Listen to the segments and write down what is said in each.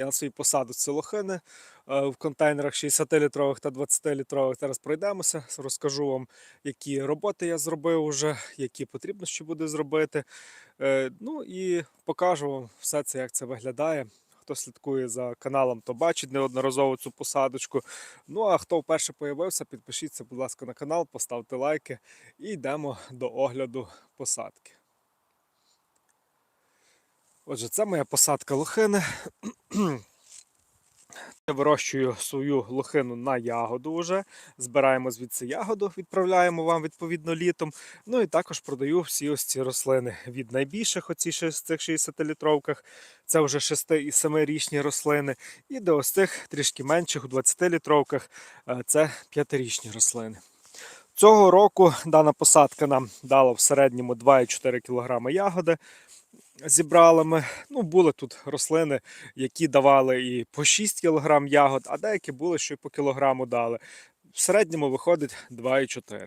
Я на своїй посадці лохини е, в контейнерах 60-літрових та 20-літрових. Зараз пройдемося, розкажу вам, які роботи я зробив уже, які потрібно ще буде зробити. Е, Ну і покажу вам все це, як це виглядає. Хто слідкує за каналом, то бачить неодноразово цю посадочку. Ну а хто вперше появився, підпишіться, будь ласка, на канал, поставте лайки і йдемо до огляду посадки. Отже, це моя посадка лохини. Я вирощую свою лохину на ягоду вже. Збираємо звідси ягоду, відправляємо вам відповідно літом. Ну і також продаю всі ось ці рослини від найбільших, оці цих 60-літровках. Це вже 6 і 7-річні рослини. І до ось цих трішки менших у 20-літровках е, це 5-річні рослини. Цього року дана посадка нам дала в середньому 2,4 кг ягоди зібрали ми. Ну, були тут рослини, які давали і по 6 кг ягод, а деякі були, що й по кілограму дали. В середньому виходить 2,4.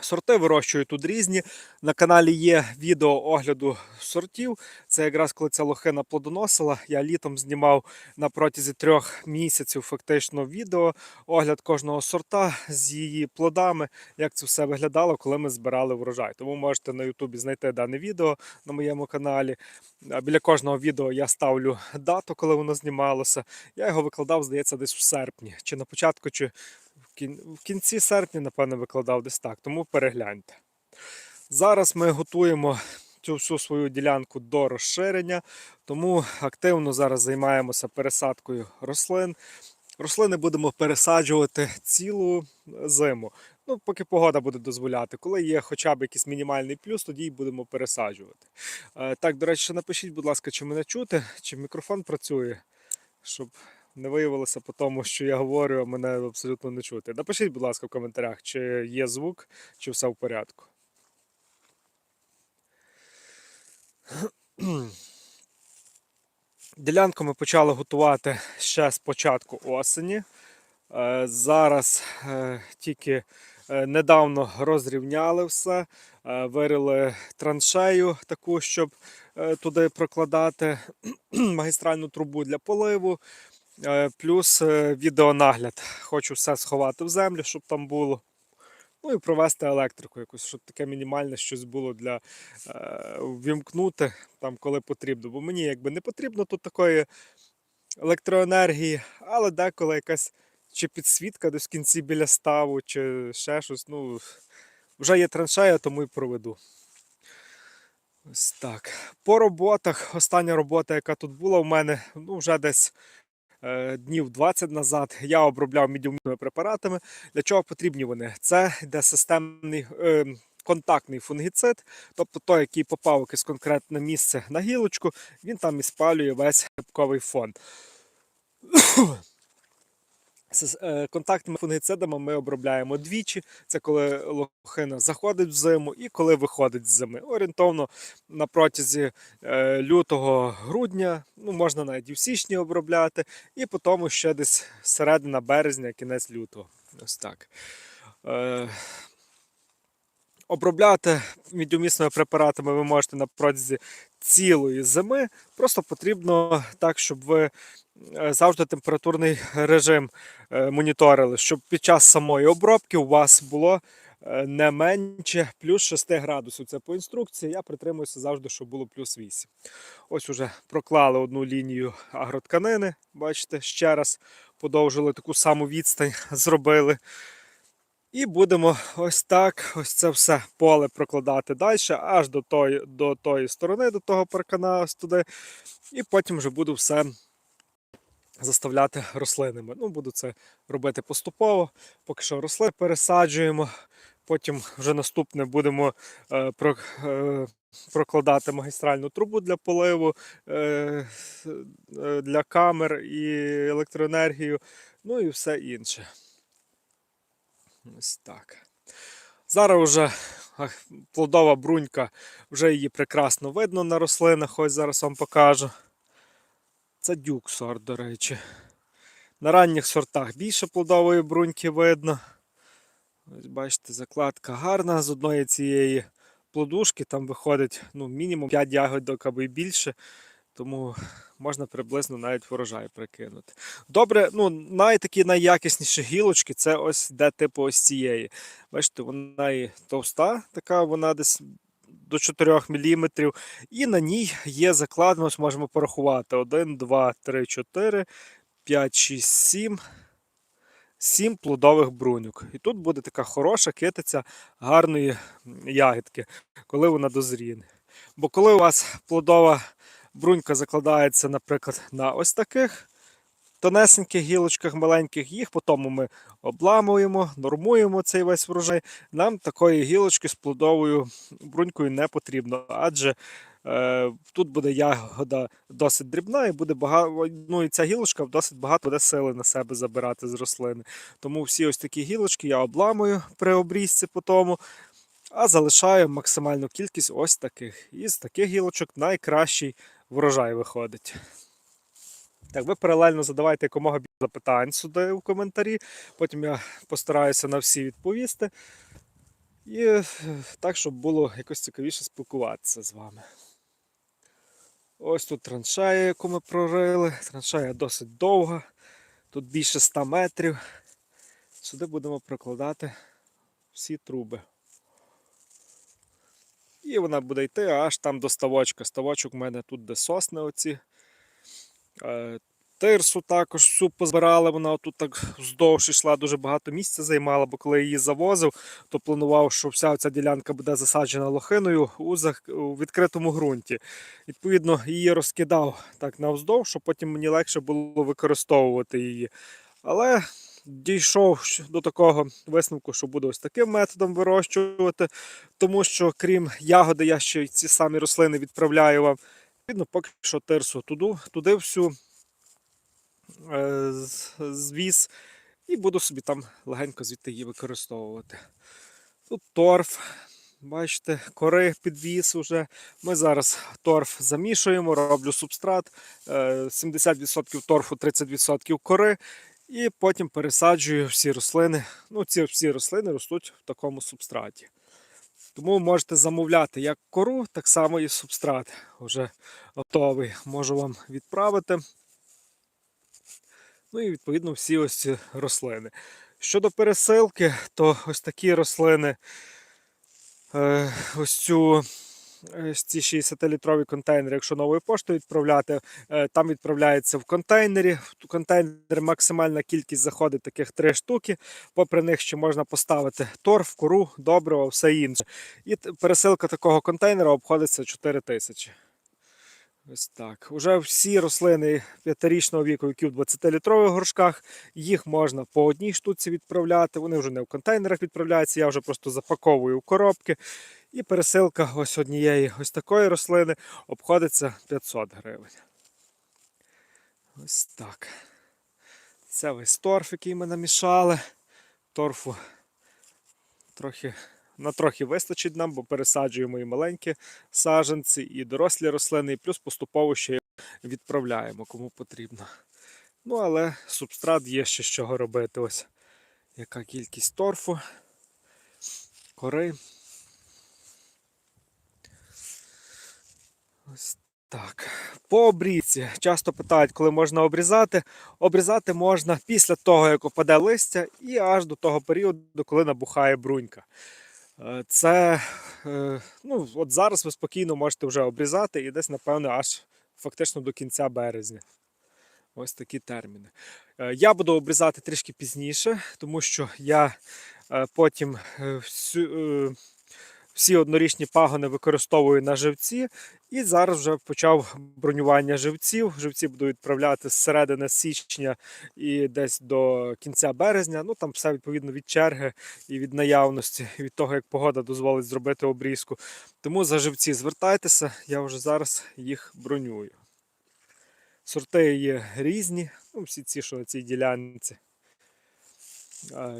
Сорти вирощую тут різні. На каналі є відео огляду сортів. Це якраз коли ця лохина плодоносила. Я літом знімав на протязі трьох місяців фактично відео, огляд кожного сорта з її плодами, як це все виглядало, коли ми збирали врожай. Тому можете на Ютубі знайти дане відео на моєму каналі. Біля кожного відео я ставлю дату, коли воно знімалося. Я його викладав, здається, десь в серпні, чи на початку, чи в кінці серпня, напевно, викладав десь так, тому перегляньте. Зараз ми готуємо цю всю свою ділянку до розширення, тому активно зараз займаємося пересадкою рослин. Рослини будемо пересаджувати цілу зиму. Ну, поки погода буде дозволяти. Коли є хоча б якийсь мінімальний плюс, тоді й будемо пересаджувати. Е, Так, до речі, напишіть, будь ласка, чи мене чути, чи мікрофон працює, щоб не виявилося по тому, що я говорю, а мене абсолютно не чути. Напишіть, будь ласка, в коментарях, чи є звук, чи все в порядку. Ділянку ми почали готувати ще з початку осені. Е, Зараз е, тільки е, недавно розрівняли все, вирили траншею таку, щоб туди прокладати магістральну трубу для поливу. Е, Плюс е, відеонагляд. Хочу все сховати в землю, щоб там було. Ну і провести електрику якусь, щоб таке мінімальне щось було для е, ввімкнути там, коли потрібно. Бо мені якби не потрібно тут такої електроенергії, але деколи якась чи підсвітка десь в кінці біля ставу, чи ще щось. Ну, вже є траншея, тому і проведу. Ось так. По роботах. Остання робота, яка тут була у мене, ну вже десь днів 20 назад, я обробляв мідіумними препаратами. Для чого потрібні вони? Це де системний е, контактний фунгіцид, тобто той, який попав якесь конкретне місце на гілочку, він там і спалює весь грибковий фон. З е, контактними фунгіцидами ми обробляємо двічі. Це коли лохина заходить в зиму і коли виходить з зими. Орієнтовно на протязі е, лютого-грудня, ну можна навіть і в січні обробляти, і потім ще десь середина березня, кінець лютого. Ось так. Е, Обробляти мідіумісними препаратами ви можете на протязі цілої зими. Просто потрібно так, щоб ви е, завжди температурний режим е, моніторили, щоб під час самої обробки у вас було е, не менше плюс 6 градусів. Це по інструкції. Я притримуюся завжди, щоб було плюс 8. Ось уже проклали одну лінію агротканини. Бачите, ще раз подовжили таку саму відстань, зробили. І будемо ось так, ось це все поле прокладати далі, аж до тої, до тої сторони, до того паркана ось туди. І потім вже буду все заставляти рослинами. Ну, буду це робити поступово. Поки що рослини пересаджуємо. Потім вже наступне будемо е, про, е, прокладати магістральну трубу для поливу, е, е, для камер і електроенергію, ну і все інше. Ось так. Зараз вже плодова брунька, вже її прекрасно видно на рослинах, ось зараз вам покажу. Це дюк сорт, до речі. На ранніх сортах більше плодової бруньки видно. Ось бачите, закладка гарна з одної цієї плодушки. Там виходить ну, мінімум 5 ягодок або й більше. Тому можна приблизно навіть врожай прикинути. Добре, ну навіть такі найякісніші гілочки це ось де типу ось цієї. Бачите, вона і товста, така вона десь до 4 мм. І на ній є закладено, ось можемо порахувати: 1, 2, 3, 4, 5, 6, 7. 7 плодових бруньок. І тут буде така хороша китиця гарної ягідки, коли вона дозріє. Бо коли у вас плодова брунька закладається, наприклад, на ось таких тонесеньких гілочках маленьких, їх потім ми обламуємо, нормуємо цей весь врожай. Нам такої гілочки з плодовою брунькою не потрібно, адже е, тут буде ягода досить дрібна і буде багато, ну і ця гілочка досить багато буде сили на себе забирати з рослини. Тому всі ось такі гілочки я обламую при обрізці по. А залишаю максимальну кількість ось таких. Із таких гілочок найкращий врожай виходить. Так, ви паралельно задавайте якомога більше запитань сюди в коментарі. Потім я постараюся на всі відповісти. І е, так, щоб було якось цікавіше спілкуватися з вами. Ось тут траншея, яку ми прорили. Траншея досить довга. Тут більше 100 метрів. Сюди будемо прокладати всі труби. І вона буде йти аж там до ставочка. Ставочок у мене тут, де сосни оці. Е, Тирсу також всю позбирали, вона тут так вздовж йшла, дуже багато місця займала, бо коли її завозив, то планував, що вся ця ділянка буде засаджена лохиною у, відкритому ґрунті. Відповідно, її розкидав так навздовж, щоб потім мені легше було використовувати її. Але дійшов до такого висновку, що буду ось таким методом вирощувати, тому що крім ягоди, я ще ці самі рослини відправляю вам. Відповідно, поки що тирсу туди, туди всю е, звіз і буду собі там легенько звідти її використовувати. Тут торф, бачите, кори підвіз уже. Ми зараз торф замішуємо, роблю субстрат, е, 70% торфу, 30% кори. І потім пересаджую всі рослини. Ну, ці всі рослини ростуть в такому субстраті. Тому можете замовляти як кору, так само і субстрат. Вже готовий. Можу вам відправити. Ну і відповідно всі ось ці рослини. Щодо пересилки, то ось такі рослини, е, ось цю. Ось ці 60-літрові контейнери, якщо новою поштою відправляти, е, там відправляється в контейнері. В контейнер максимальна кількість заходить таких три штуки. Попри них ще можна поставити торф, кору, добриво, все інше. І пересилка такого контейнера обходиться 4 тисячі. Ось так. Уже всі рослини п'ятирічного віку, які в 20-літрових горшках, їх можна по одній штуці відправляти. Вони вже не в контейнерах відправляються, я вже просто запаковую в коробки. І пересилка ось однієї ось такої рослини обходиться 500 гривень. Ось так. Це весь торф, який ми намішали. Торфу трохи, на трохи вистачить нам, бо пересаджуємо і маленькі саджанці, і дорослі рослини, і плюс поступово ще відправляємо, кому потрібно. Ну, але субстрат є ще з чого робити. Ось яка кількість торфу, кори. Ось так. По обрізці. Часто питають, коли можна обрізати. Обрізати можна після того, як опаде листя, і аж до того періоду, коли набухає брунька. Е, Це е, ну, от зараз ви спокійно можете вже обрізати і десь, напевно, аж фактично до кінця березня. Ось такі терміни. Е, Я буду обрізати трішки пізніше, тому що я потім всю, всі однорічні пагони використовую на живці. І зараз вже почав бронювання живців. Живці буду відправляти з середини січня і десь до кінця березня. Ну там все відповідно від черги і від наявності, і від того, як погода дозволить зробити обрізку. Тому за живці звертайтеся, я вже зараз їх бронюю. Сорти є різні, ну, всі ці, що на цій ділянці.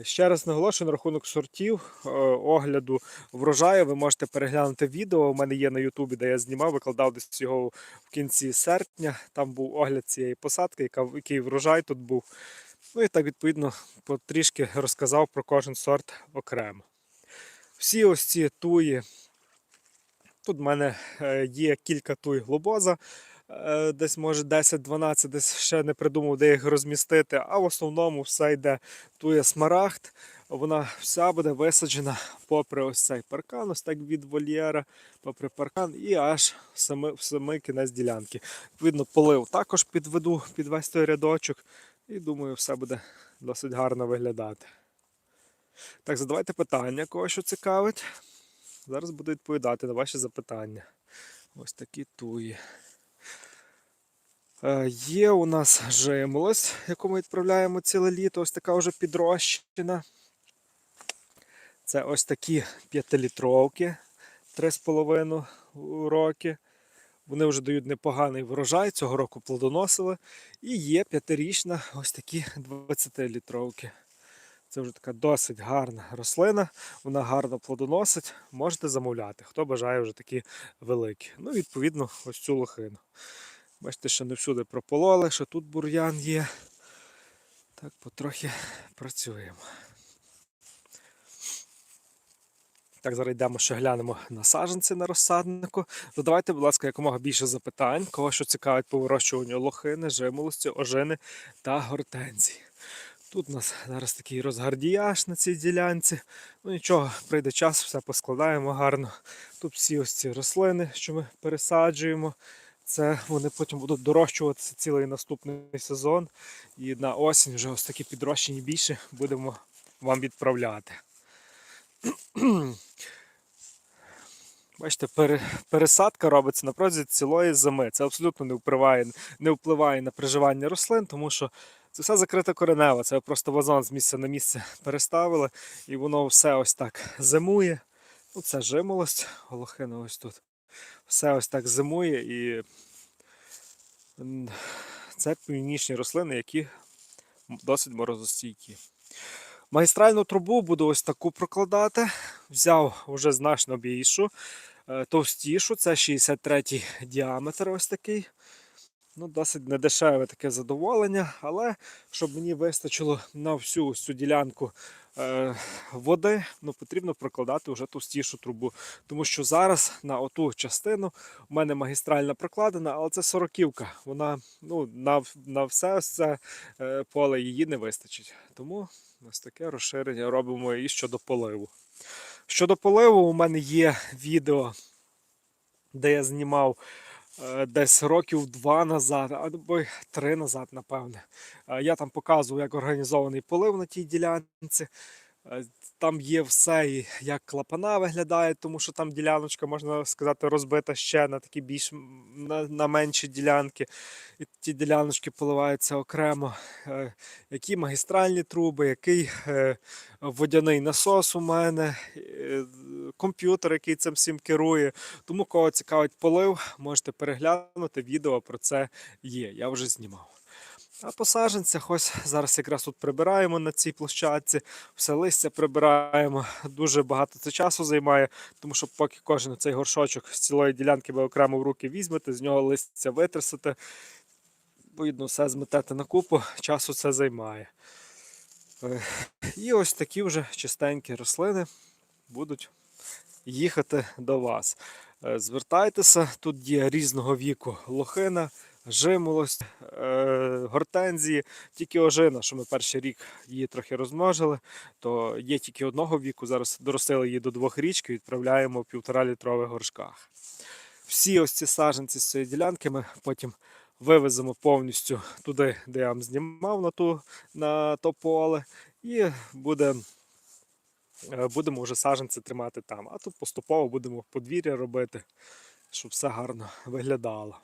Ще раз наголошую на рахунок сортів е, огляду врожаю. Ви можете переглянути відео. У мене є на Ютубі, де я знімав, викладав десь його в кінці серпня. Там був огляд цієї посадки, яка, який врожай тут був. Ну і так, відповідно, потрішки розказав про кожен сорт окремо. Всі ось ці туї. Тут в мене е, є кілька туй глобоза. Е, десь може 10-12, десь ще не придумав, де їх розмістити. А в основному все йде тує смарагд. Вона вся буде висаджена попри ось цей паркан, ось так від вольєра, попри паркан і аж в самий, в самий кінець ділянки. Відповідно, полив також підведу під весь той рядочок. І думаю, все буде досить гарно виглядати. Так, задавайте питання, кого що цікавить. Зараз буду відповідати на ваші запитання. Ось такі туї. Е, Є у нас жимолость, яку ми відправляємо ціле літо, ось така вже підрощена. Це ось такі п'ятилітровки, 3,5 роки. Вони вже дають непоганий врожай, цього року плодоносили. І є п'ятирічна ось такі 20-літровки. Це вже така досить гарна рослина, вона гарно плодоносить, можете замовляти, хто бажає вже такі великі. Ну, відповідно, ось цю лохину. Бачите, що не всюди пропололи, що тут бур'ян є. Так, потрохи працюємо. Так, зараз йдемо ще глянемо на саджанці на розсаднику. Задавайте, будь ласка, якомога більше запитань, кого що цікавить по вирощуванню лохини, жимолості, ожини та гортензії. Тут у нас зараз такий розгардіяж на цій ділянці. Ну нічого, прийде час, все поскладаємо гарно. Тут всі ось ці рослини, що ми пересаджуємо. Це вони потім будуть дорощуватися цілий наступний сезон. І на осінь вже ось такі підрощені більше будемо вам відправляти. Бачите, пересадка робиться на протязі цілої зими. Це абсолютно не впливає, не впливає на приживання рослин, тому що це все закрита коренева. Це просто вазон з місця на місце переставили, і воно все ось так зимує. Ну, це жимолость, голохина ось тут. Все ось так зимує і це північні рослини, які досить морозостійкі. Магістральну трубу буду ось таку прокладати. Взяв вже значно більшу, е, товстішу, це 63 діаметр ось такий. Ну, досить недешеве таке задоволення, але щоб мені вистачило на всю цю ділянку води, ну, потрібно прокладати вже товстішу трубу. Тому що зараз на оту частину у мене магістральна прокладена, але це сороківка. Вона ну, на, на все це е, поле її не вистачить. Тому ось таке розширення робимо і щодо поливу. Щодо поливу, у мене є відео, де я знімав е, десь років два назад, або три назад, напевне. Е, Я там показував, як організований полив на тій ділянці. Е, Там є все, як клапана виглядає, тому що там діляночка, можна сказати, розбита ще на такі більш на, на менші ділянки. І ті діляночки поливаються окремо. Е, Які магістральні труби, який е, водяний насос у мене, комп'ютер, який цим всім керує. Тому кого цікавить полив, можете переглянути. Відео про це є. Я вже знімав. А по саджанцях ось зараз якраз тут прибираємо на цій площадці, все листя прибираємо. Дуже багато це часу займає, тому що поки кожен цей горшочок з цілої ділянки ви окремо в руки візьмете, з нього листя витрясете, відповідно, все зметете на купу, часу це займає. І ось такі вже чистенькі рослини будуть їхати до вас. Звертайтеся, тут є різного віку лохина, жимолость, е, гортензії, тільки ожина, що ми перший рік її трохи розмножили, то є тільки одного віку. Зараз доростили її до двох річки, відправляємо в півтора літрових горшках. Всі ось ці саджанці з цієї ділянки ми потім вивеземо повністю туди, де я вам знімав на, ту, на то поле, і буде е, будемо вже саджанці тримати там. А тут поступово будемо подвір'я робити, щоб все гарно виглядало.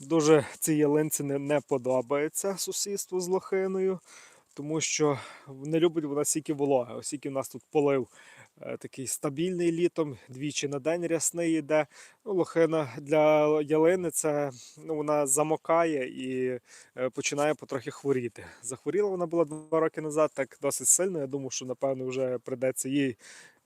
Дуже цій ялинці не, не подобається сусідство з лохиною, тому що не любить вона стільки вологи. Оскільки в нас тут полив такий стабільний літом, двічі на день рясний йде. Ну, лохина для ялини це ну, вона замокає і е, починає потрохи хворіти. Захворіла вона була два роки назад, так досить сильно. Я думав, що напевно вже придеться їй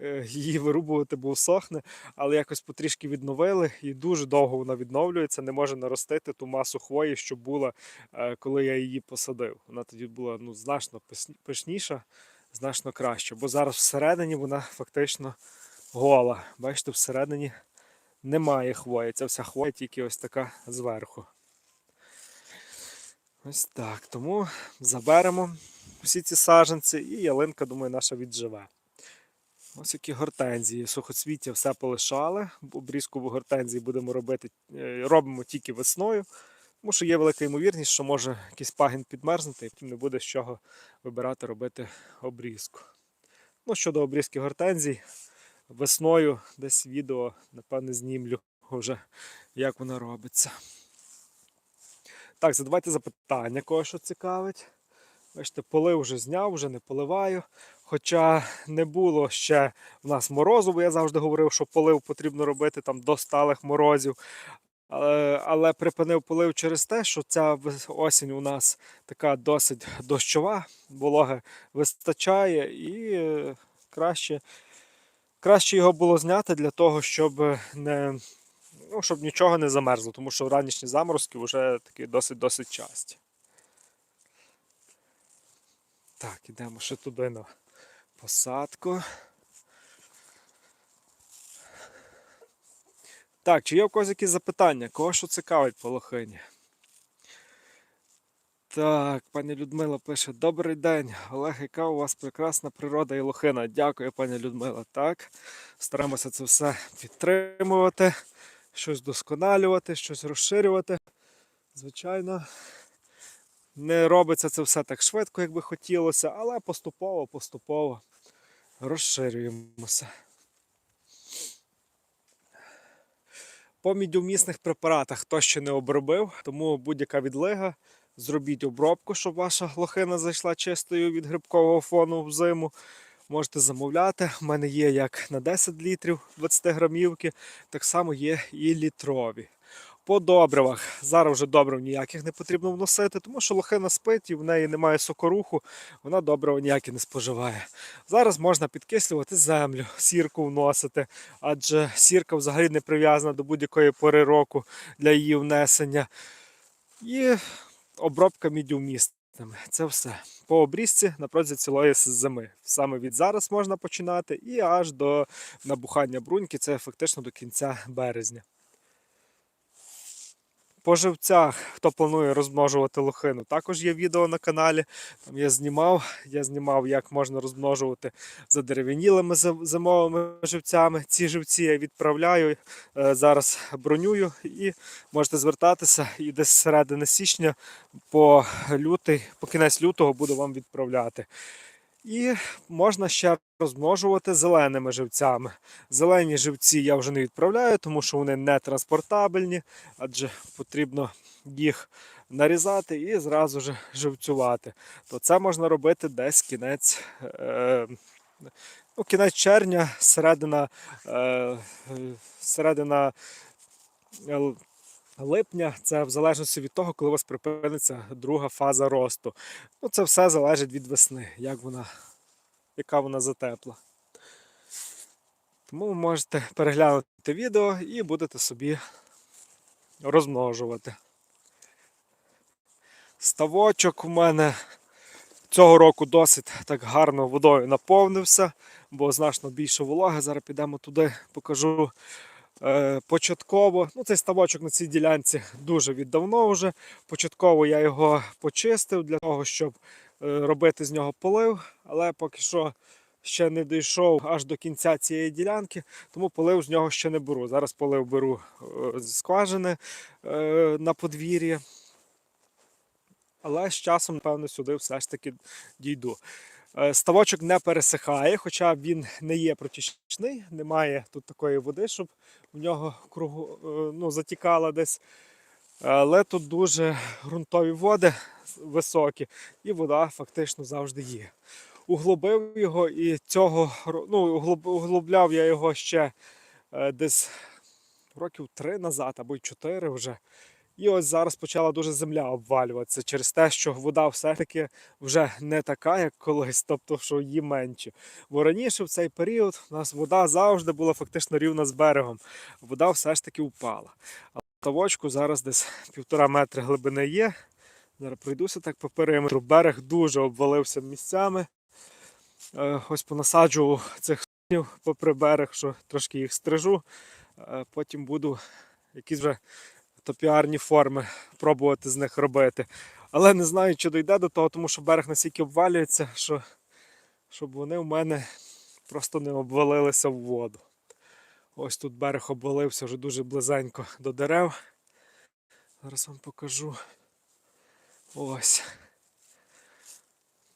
е, її вирубувати, бо сохне, але якось потрішки відновили і дуже довго вона відновлюється, не може наростити ту масу хвої, що була, е, коли я її посадив. Вона тоді була ну, значно пишніша, значно краще, бо зараз всередині вона фактично гола. Бачите, всередині немає хвої. Це вся хвоя тільки ось така зверху. Ось так. Тому заберемо всі ці саженці і ялинка, думаю, наша відживе. Ось які гортензії, сухоцвіття все полишали. Обрізку гортензії будемо робити, е, робимо тільки весною, тому що є велика ймовірність, що може якийсь пагін підмерзнути, і потім не буде з чого вибирати робити обрізку. Ну, щодо обрізки гортензій, весною десь відео, напевне, знімлю вже, як воно робиться. Так, задавайте запитання, кого що цікавить. Бачите, полив вже зняв, вже не поливаю. Хоча не було ще в нас морозу, бо я завжди говорив, що полив потрібно робити там до сталих морозів. Але, але припинив полив через те, що ця осінь у нас така досить дощова, вологи вистачає і е, краще, краще його було зняти для того, щоб не, ну, щоб нічого не замерзло, тому що ранішні заморозки вже такі досить-досить часті. Так, ідемо ще туди на посадку. Так, чи є в когось якісь запитання? Кого що цікавить по лохині? Так, пані Людмила пише: Добрий день, Олег, яка у вас прекрасна природа і лохина. Дякую, пані Людмила. Так, стараємося це все підтримувати, щось досконалювати, щось розширювати. Звичайно, не робиться це все так швидко, як би хотілося, але поступово, поступово розширюємося. По мідіумісних препаратах хто ще не обробив, тому будь-яка відлига. Зробіть обробку, щоб ваша лохина зайшла чистою від грибкового фону в зиму. Можете замовляти. У мене є як на 10 літрів 20 грамівки, так само є і літрові. По добривах. Зараз вже добрив ніяких не потрібно вносити, тому що лохина спить і в неї немає сокоруху, вона добрива ніякі не споживає. Зараз можна підкислювати землю, сірку вносити, адже сірка взагалі не прив'язана до будь-якої пори року для її внесення. І обробка мідіумістами. Це все. По обрізці на протязі цілої зими. Саме від зараз можна починати і аж до набухання бруньки, це фактично до кінця березня. По живцях, хто планує розмножувати лохину, також є відео на каналі. Там я знімав, я знімав, як можна розмножувати задерев'янілими зим- зимовими живцями. Ці живці я відправляю, е, зараз бронюю і можете звертатися і десь середини січня по лютий, по кінець лютого буду вам відправляти. І можна ще розмножувати зеленими живцями. Зелені живці я вже не відправляю, тому що вони не транспортабельні, адже потрібно їх нарізати і зразу ж живцювати. То це можна робити десь кінець, е, ну, кінець червня, середина, е, середина е, липня. Це в залежності від того, коли у вас припиниться друга фаза росту. Ну, це все залежить від весни, як вона, яка вона затепла. Тому ви можете переглянути відео і будете собі розмножувати. Ставочок у мене цього року досить так гарно водою наповнився, бо значно більше вологи. Зараз підемо туди, покажу початково. Ну, цей ставочок на цій ділянці дуже віддавно вже. Початково я його почистив для того, щоб е, робити з нього полив, але поки що ще не дійшов аж до кінця цієї ділянки, тому полив з нього ще не беру. Зараз полив беру е, з скважини е, на подвір'ї. Але з часом, напевно, сюди все ж таки дійду. Е, Ставочок не пересихає, хоча він не є протічний, немає тут такої води, щоб в нього кругу е, ну, затікала десь. Але тут дуже ґрунтові води високі, і вода фактично завжди є. Углубив його і цього ну, углубляв я його ще е, десь років три назад або й чотири вже. І ось зараз почала дуже земля обвалюватися через те, що вода все-таки вже не така, як колись, тобто що її менше. Бо раніше в цей період у нас вода завжди була фактично рівна з берегом. Вода все ж таки впала. А в ставочку зараз десь півтора метри глибини є. Зараз пройдуся так по периметру. Берег дуже обвалився місцями. Е, Ось понасаджував цих попри берег, що трошки їх стрижу. Е, Потім буду якісь вже топіарні форми пробувати з них робити. Але не знаю, чи дійде до того, тому що берег настільки обвалюється, що щоб вони в мене просто не обвалилися в воду. Ось тут берег обвалився вже дуже близенько до дерев. Зараз вам покажу. Ось.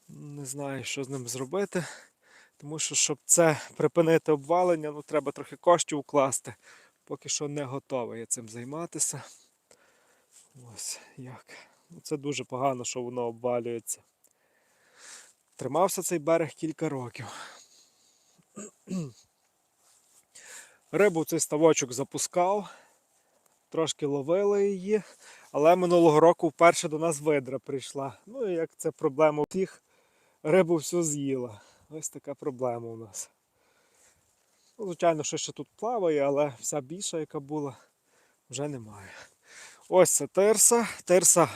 Не знаю, що з ним зробити. Тому що, щоб це припинити обвалення, ну треба трохи коштів укласти. Поки що не готовий я цим займатися. Ось як. Ну, Це дуже погано, що воно обвалюється. Тримався цей берег кілька років. Рибу в цей ставочок запускав, трошки ловили її, але минулого року вперше до нас видра прийшла. Ну і як це проблема тих, рибу всю з'їла. Ось така проблема у нас. Звичайно, що ще тут плаває, але вся більша, яка була, вже немає. Ось це тирса. Тирса.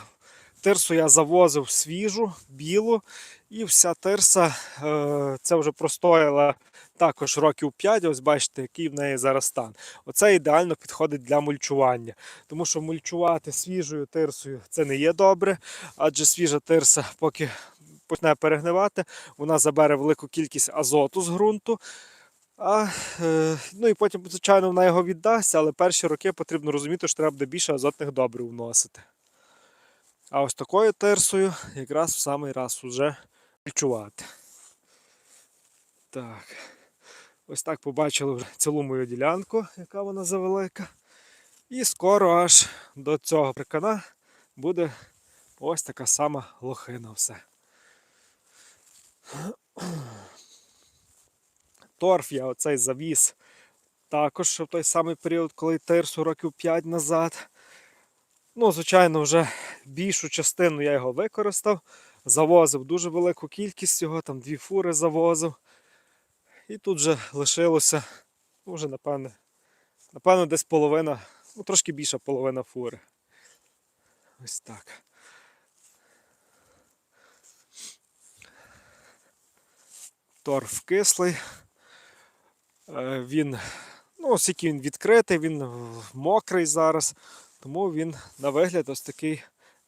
Тирсу я завозив свіжу, білу, і вся тирса е, це вже простояла також років 5. Ось бачите, який в неї зараз стан. Оце ідеально підходить для мульчування. Тому що мульчувати свіжою тирсою це не є добре, адже свіжа тирса, поки почне перегнивати, вона забере велику кількість азоту з ґрунту. А, е, ну і потім, звичайно, вона його віддасть, але перші роки потрібно розуміти, що треба буде більше азотних добрив вносити. А ось такою терсою якраз в самий раз уже відчувати. Так. Ось так побачили вже цілу мою ділянку, яка вона завелика. І скоро аж до цього прикана буде ось така сама лохина все. Торф я оцей завіз також в той самий період, коли тирсу років 5 назад. Ну, звичайно, вже більшу частину я його використав. Завозив дуже велику кількість його, там дві фури завозив. І тут вже лишилося, ну, вже, напевне, напевно, десь половина, ну трошки більша половина фури. Ось так. Торф кислий. Е, Він, ну, оскільки він відкритий, він мокрий зараз, тому він на вигляд ось такий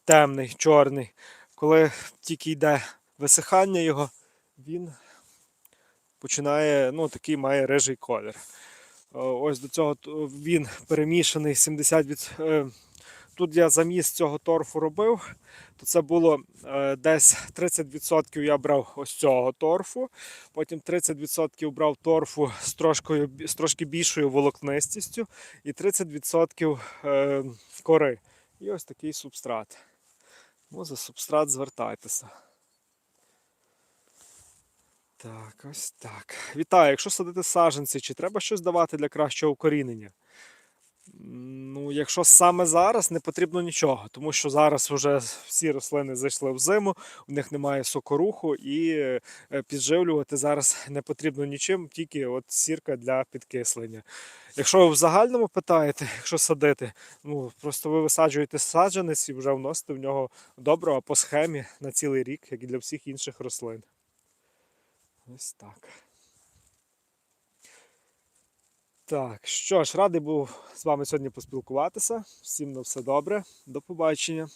темний, чорний. Коли тільки йде висихання його, він починає, ну, такий має рижий колір. Е, Ось до цього він перемішаний 70 від. Тут я заміс цього торфу робив, то це було е, десь 30% я брав ось цього торфу, потім 30% брав торфу з, трошкою, з трошки більшою волокнистістю і 30% е, кори. І ось такий субстрат. Ну, за субстрат звертайтеся. Так, ось так. Вітаю, якщо садити саджанці, чи треба щось давати для кращого укорінення? Ну, якщо саме зараз не потрібно нічого, тому що зараз вже всі рослини зайшли в зиму, у них немає сокоруху і е, підживлювати зараз не потрібно нічим, тільки от сірка для підкислення. Якщо ви в загальному питаєте, якщо садити, ну просто ви висаджуєте саджанець і вже вносите в нього доброго по схемі на цілий рік, як і для всіх інших рослин. Ось так. Так, що ж, радий був з вами сьогодні поспілкуватися. Всім на все добре. До побачення.